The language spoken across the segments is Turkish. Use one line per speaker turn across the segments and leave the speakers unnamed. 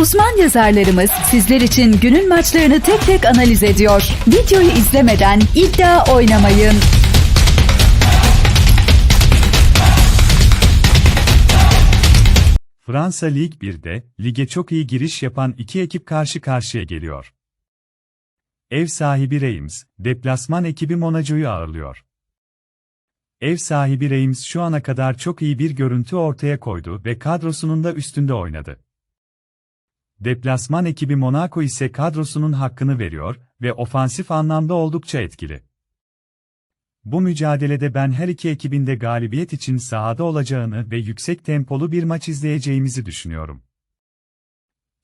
Uzman yazarlarımız sizler için günün maçlarını tek tek analiz ediyor. Videoyu izlemeden iddia oynamayın.
Fransa Lig 1'de, lige çok iyi giriş yapan iki ekip karşı karşıya geliyor. Ev sahibi Reims, deplasman ekibi Monaco'yu ağırlıyor. Ev sahibi Reims şu ana kadar çok iyi bir görüntü ortaya koydu ve kadrosunun da üstünde oynadı. Deplasman ekibi Monaco ise kadrosunun hakkını veriyor ve ofansif anlamda oldukça etkili. Bu mücadelede ben her iki ekibin de galibiyet için sahada olacağını ve yüksek tempolu bir maç izleyeceğimizi düşünüyorum.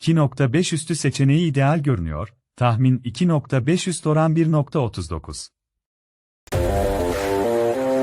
2.5 üstü seçeneği ideal görünüyor, tahmin 2.5 üst oran 1.39.